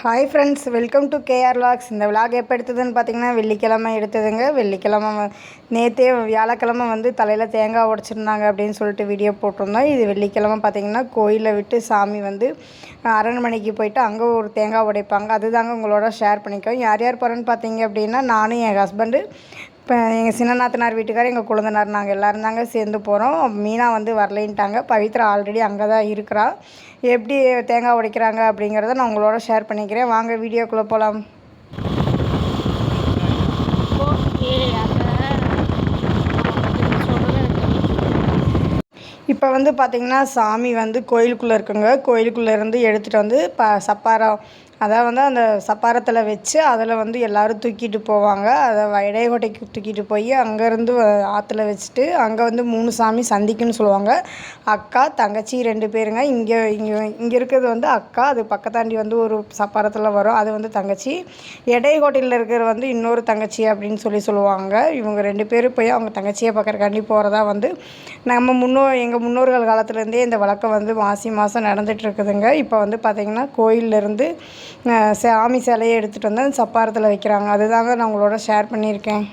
Hi friends welcome to KR logs இந்த vlog எப்போ எடுத்ததுன்னு பார்த்தீங்கன்னா வெள்ளிக்கிழமை எடுத்ததுங்க. வெள்ளிக்கிழமை நேற்றே வியாழக்கிழமை வந்து தலையில் தேங்காய் உடைச்சிருந்தாங்க அப்படின்னு சொல்லிட்டு வீடியோ போட்டிருந்தோம். இது வெள்ளிக்கிழமை பார்த்திங்கன்னா கோயிலை விட்டு சாமி வந்து அரண்மனைக்கு போயிட்டு அங்கே ஒரு தேங்காய் உடைப்பாங்க. அதுதாங்க உங்களோட ஷேர் பண்ணிக்கோ யார் யார் போகிறேன்னு பார்த்தீங்க அப்படின்னா நானும் என் ஹஸ்பண்டு இப்போ எங்கள் சின்னநாத்தனார் வீட்டுக்கார் எங்கள் குழந்தனார் நாங்கள் எல்லோரும் தாங்க சேர்ந்து போகிறோம். மீனா வந்து வரலைன்ட்டாங்க. பவித்ரா ஆல்ரெடி அங்கே தான் இருக்கிறா. எப்படி தேங்காய் உடைக்கிறாங்க அப்படிங்கிறத நான் உங்களோட ஷேர் பண்ணிக்கிறேன். வாங்க வீடியோக்குள்ளே போகலாம். இப்போ வந்து பார்த்திங்கன்னா சாமி வந்து கோயிலுக்குள்ளே இருக்குங்க. கோயிலுக்குள்ளே இருந்து எடுத்துகிட்டு வந்து ப சப்பாரம் அதை வந்து அந்த சப்பாரத்தில் வச்சு அதில் வந்து எல்லோரும் தூக்கிட்டு போவாங்க. அதை வ- இடையகோட்டைக்கு தூக்கிட்டு போய் அங்கேருந்து ஆற்றுல வச்சுட்டு அங்கே வந்து மூணு சாமி சந்திக்குன்னு சொல்லுவாங்க. அக்கா தங்கச்சி ரெண்டு பேருங்க. இங்கே இங்கே இங்கே இருக்கிறது வந்து அக்கா அது பக்கத்தாண்டி வந்து ஒரு சப்பாரத்தில் வரும். அது வந்து தங்கச்சி. இடையகோட்டையில் இருக்கிற வந்து இன்னொரு தங்கச்சி அப்படின்னு சொல்லி சொல்லுவாங்க. இவங்க ரெண்டு பேரும் போய் அவங்க தங்கச்சியை பார்க்கறக்காண்டி போகிறதா வந்து நம்ம முன்னோ எங்கள் முன்னோர்கள் காலத்துலேருந்தே இந்த வழக்கம் வந்து மாசி மாதம் நடந்துகிட்ருக்குதுங்க இப்போ வந்து பார்த்திங்கன்னா கோயிலேருந்து சாமி சிலையை எடுத்துகிட்டு வந்து அந்த சப்பாரத்தில் வைக்கிறாங்க. அதுதாங்க நான் உங்களோட ஷேர் பண்ணியிருக்கேன்.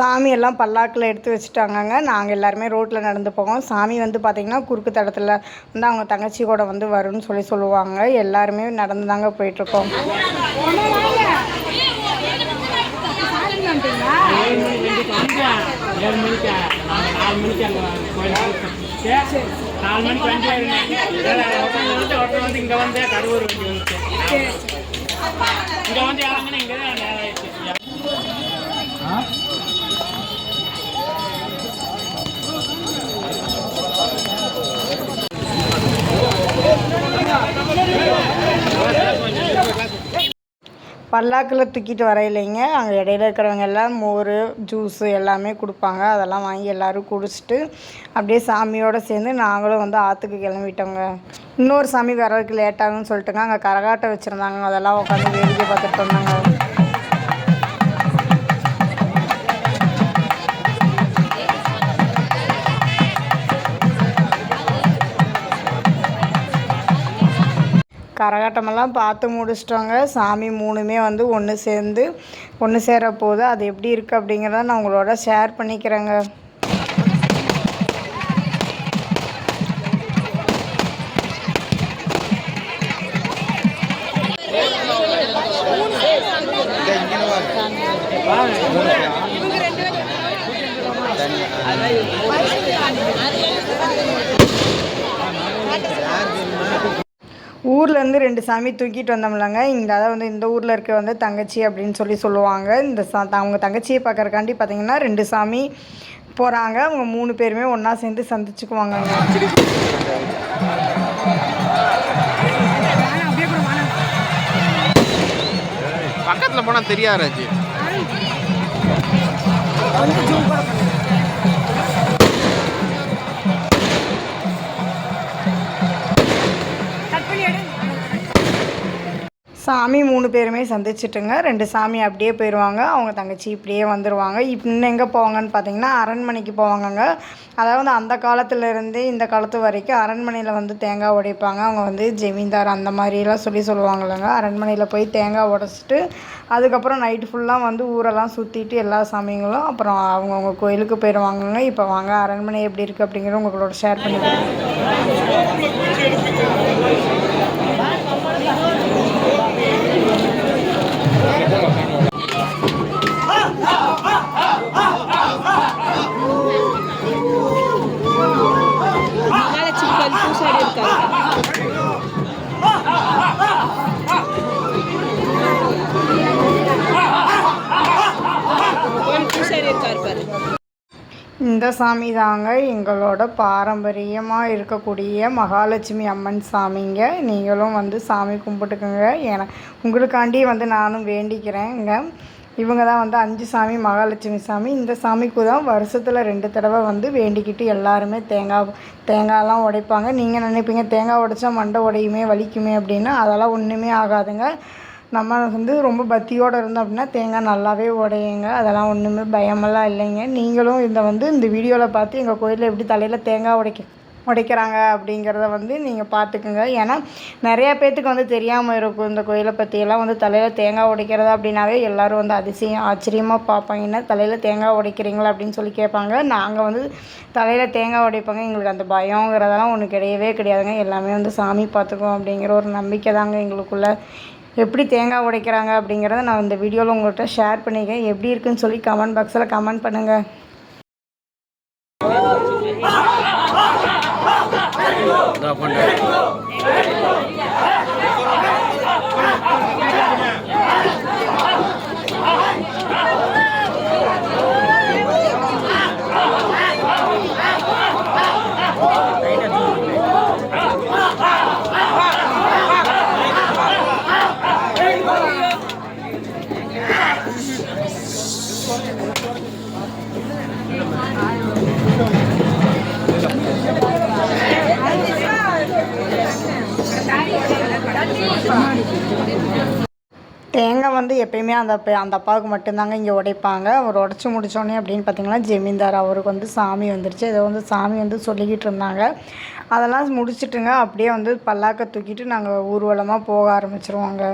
சாமி எல்லாம் பல்லாக்கில் எடுத்து வச்சுட்டாங்கங்க. நாங்கள் எல்லாருமே ரோட்டில் நடந்து போவோம். சாமி வந்து பார்த்திங்கன்னா குறுக்கு தடத்தில் வந்து அவங்க தங்கச்சி கூட வந்து வரும்னு சொல்லி சொல்லுவாங்க. எல்லாருமே நடந்து தாங்க போயிட்டுருக்கோம். நாலு மணிக்கு வண்டி வந்து இங்கே வந்து வண்டி இங்கே வந்து இங்கே தான் நேரம் ஆயிடுச்சு பல்லாக்கில் தூக்கிட்டு வரையிலைங்க. அங்கே இடையில இருக்கிறவங்க எல்லாம் மோர் ஜூஸு எல்லாமே கொடுப்பாங்க. அதெல்லாம் வாங்கி எல்லோரும் குடிச்சிட்டு அப்படியே சாமியோடு சேர்ந்து நாங்களும் வந்து ஆற்றுக்கு கிளம்பிட்டோங்க. இன்னொரு சாமி வர்றதுக்கு லேட்டாகும்னு சொல்லிட்டுங்க. அங்கே கரகாட்டம் வச்சுருந்தாங்க. அதெல்லாம் உட்காந்து வேடிக்கை பார்த்துட்டு இருந்தாங்க கரகாட்டமெல்லாம் பார்த்து முடிச்சிட்டோங்க. சாமி மூணுமே வந்து ஒன்று சேர்ந்து ஒன்று சேர அது எப்படி இருக்குது அப்படிங்கிறத நான் உங்களோட ஷேர் பண்ணிக்கிறேங்க. ஊர்லேருந்து ரெண்டு சாமி தூக்கிட்டு வந்தோம்லங்க. இந்த அதாவது வந்து இந்த ஊரில் இருக்க வந்து தங்கச்சி அப்படின்னு சொல்லி சொல்லுவாங்க. இந்த சா அவங்க தங்கச்சியை பார்க்கறக்காண்டி பார்த்தீங்கன்னா ரெண்டு சாமி போகிறாங்க அவங்க மூணு பேருமே ஒன்றா சேர்ந்து சந்திச்சுக்குவாங்கங்க பக்கத்துல போனா தெரியாது சாமி மூணு பேருமே சந்திச்சிட்டுங்க. ரெண்டு சாமி அப்படியே போயிடுவாங்க அவங்க தங்கச்சி இப்படியே வந்துடுவாங்க இப்போ இன்னும் எங்கே போவாங்கன்னு பார்த்தீங்கன்னா அரண்மனைக்கு போவாங்கங்க. அதாவது அந்த காலத்துலேருந்து இந்த காலத்து வரைக்கும் அரண்மனையில் வந்து தேங்காய் உடைப்பாங்க. அவங்க வந்து ஜெமீன்தார் அந்த மாதிரிலாம் சொல்லி சொல்லுவாங்கல்லங்க. அரண்மனையில் போய் தேங்காய் உடச்சிட்டு அதுக்கப்புறம் நைட்டு ஃபுல்லாக வந்து ஊரெல்லாம் சுற்றிட்டு எல்லா சாமிங்களும் அப்புறம் அவங்கவுங்க கோயிலுக்கு போயிடுவாங்கங்க இப்போ வாங்க அரண்மனை எப்படி இருக்குது அப்படிங்கிறத உங்களோட ஷேர் பண்ணிக்கிறேன். இருக்காங்க இந்த சாமி தாங்க எங்களோட பாரம்பரியமாக இருக்கக்கூடிய மகாலட்சுமி அம்மன் சாமிங்க. நீங்களும் வந்து சாமி கும்பிட்டுக்குங்க. ஏன்னா உங்களுக்காண்டி வந்து நானும் வேண்டிக்கிறேங்க. இவங்க தான் வந்து அஞ்சு சாமி மகாலட்சுமி சாமி. இந்த சாமிக்கு தான் வருஷத்தில் ரெண்டு தடவை வந்து வேண்டிக்கிட்டு எல்லாருமே தேங்காய் தேங்காயெல்லாம் உடைப்பாங்க. நீங்கள் நினைப்பீங்க தேங்காய் உடைச்சா மண்டை உடையுமே வலிக்குமே அப்படின்னு. அதெல்லாம் ஒன்றுமே ஆகாதுங்க. நம்ம வந்து ரொம்ப பக்தியோடு இருந்தோம் அப்படின்னா தேங்காய் நல்லாவே உடையுங்க. அதெல்லாம் ஒன்றுமே பயமெல்லாம் இல்லைங்க. நீங்களும் இந்த வந்து இந்த வீடியோவில் பார்த்து எங்கள் கோயிலில் எப்படி தலையில் தேங்காய் உடைக்க உடைக்கிறாங்க அப்படிங்கிறத வந்து நீங்கள் பார்த்துக்குங்க ஏன்னா நிறையா பேர்த்துக்கு வந்து தெரியாமல் இருக்கும். இந்த கோயிலை பற்றியெல்லாம் வந்து தலையில் தேங்காய் உடைக்கிறதா அப்படின்னாவே எல்லோரும் வந்து அதிசயம் ஆச்சரியமாக பார்ப்பாங்க. என்ன தலையில் தேங்காய் உடைக்கிறீங்களா அப்படின்னு சொல்லி கேட்பாங்க. நாங்கள் வந்து தலையில் தேங்காய் உடைப்பாங்க. எங்களுக்கு அந்த பயங்கிறதெல்லாம் ஒன்று கிடையவே கிடையாதுங்க. எல்லாமே வந்து சாமி பார்த்துக்குவோம் அப்படிங்கிற ஒரு நம்பிக்கை தாங்க எங்களுக்குள்ள. எப்படி தேங்காய் உடைக்கிறாங்க அப்படிங்கிறத நான் இந்த வீடியோவில் உங்கள்கிட்ட ஷேர் பண்ணிக்கிறேன். எப்படி இருக்குன்னு சொல்லி கமெண்ட் பாக்ஸில் கமெண்ட் பண்ணுங்கள் தேங்காய் வந்து எப்பயுமே அந்த அந்த அப்பாவுக்கு மட்டும்தாங்க இங்கே உடைப்பாங்க. அவர் உடச்சி முடித்தோடனே அப்படின்னு பார்த்தீங்கன்னா ஜமீன்தார் அவருக்கு வந்து சாமி வந்துருச்சு. ஏதோ வந்து சாமி வந்து சொல்லிக்கிட்டு இருந்தாங்க. அதெல்லாம் முடிச்சிட்டுங்க அப்படியே வந்து பல்லாக்க தூக்கிட்டு நாங்கள் ஊர்வலமாக போக ஆரம்பிச்சிருவோங்க.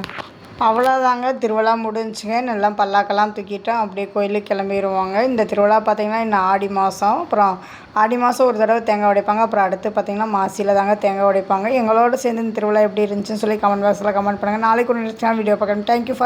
அவ்வளோதாங்க திருவிழா முடிஞ்சுங்க. நல்லா பல்லாக்கெல்லாம் தூக்கிட்டு அப்படியே கோயிலுக்கு கிளம்பிடுவாங்க இந்த திருவிழா பார்த்திங்கன்னா இன்னும் ஆடி மாதம் அப்புறம் ஆடி மாதம் ஒரு தடவை தேங்காய் உடைப்பாங்க. அப்புறம் அடுத்து பார்த்திங்கன்னா மாசியில் தாங்க தேங்காய் உடைப்பாங்க. எங்களோட சேர்ந்து இந்த திருவிழா எப்படி இருந்துச்சுன்னு சொல்லி கமெண்ட் பாக்ஸில் கமெண்ட் பண்ணுங்கள் நாளைக்கு ஒரு நிச்சயம் வீடியோ பார்க்குறேன் தேங்க்யூ ஃபார்